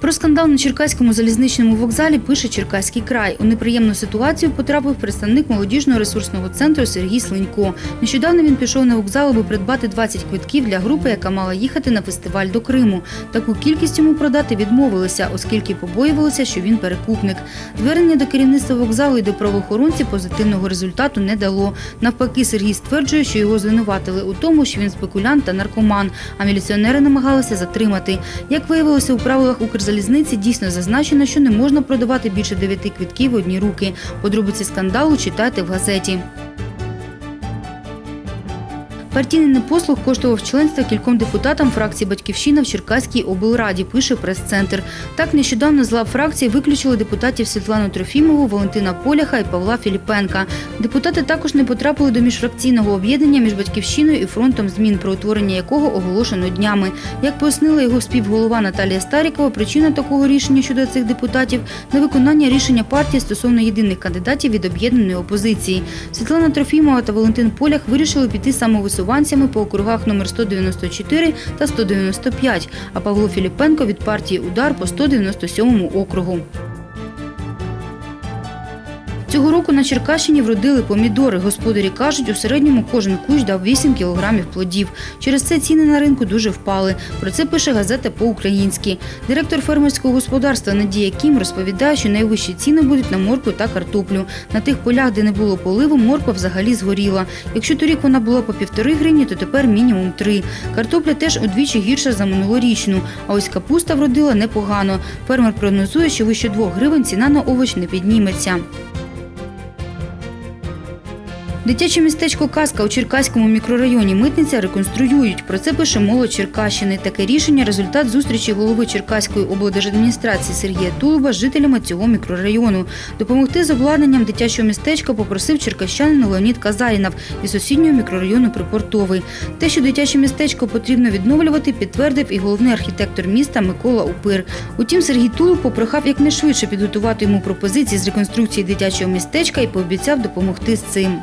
Про скандал на Черкаському залізничному вокзалі пише Черкаський край. У неприємну ситуацію потрапив представник молодіжного ресурсного центру Сергій Слинько. Нещодавно він пішов на вокзал, аби придбати 20 квитків для групи, яка мала їхати на фестиваль до Криму. Таку кількість йому продати відмовилися, оскільки побоювалися, що він перекупник. Звернення до керівництва вокзалу і до правоохоронців позитивного результату не дало. Навпаки, Сергій стверджує, що його звинуватили у тому, що він спекулянт та наркоман, а міліціонери намагалися затримати. Як виявилося, у правилах Укрзалізниці дійсно зазначено, що не можна продавати більше дев'яти квитків в одні руки. Подробиці скандалу читайте в газеті. Партійний непослух коштував членства кільком депутатам фракції «Батьківщина» в Черкаській облраді, пише прес-центр. Так, нещодавно з лав фракції виключили депутатів Світлану Трофімову, Валентина Поляха і Павла Філіпенка. Депутати також не потрапили до міжфракційного об'єднання між «Батьківщиною» і фронтом змін, про утворення якого оголошено днями. Як пояснила його співголова Наталія Старікова, причина такого рішення щодо цих депутатів – невиконання рішення партії стосовно єдиних кандидатів від об'єднаної опозиції. Світлана Трофімова та Валентин Полях вирішили піти самовисуванцями по округах номер 194 та 195, а Павло Філіпенко від партії «Удар» по 197 округу. Цього року на Черкащині вродили помідори. Господарі кажуть, у середньому кожен кущ дав 8 кілограмів плодів. Через це ціни на ринку дуже впали. Про це пише газета по-українськи. Директор фермерського господарства Надія Кім розповідає, що найвищі ціни будуть на моркву та картоплю. На тих полях, де не було поливу, морква взагалі згоріла. Якщо торік вона була по півтори гривні, то тепер мінімум три. Картопля теж удвічі гірша за минулорічну. А ось капуста вродила непогано. Фермер прогнозує, що вище двох гривень ціна на овоч не підніметься. Дитяче містечко Казка у Черкаському мікрорайоні Митниця реконструюють. Про це пише молодь Черкащини. Таке рішення – результат зустрічі голови Черкаської облдержадміністрації Сергія Тулуба з жителями цього мікрорайону. Допомогти з обладнанням дитячого містечка попросив черкащанин Леонід Казарінов із сусіднього мікрорайону Припортовий. Те, що дитяче містечко потрібно відновлювати, підтвердив і головний архітектор міста Микола Упир. Утім, Сергій Тулуб попрохав якнайшвидше підготувати йому пропозиції з реконструкції дитячого містечка і пообіцяв допомогти з цим.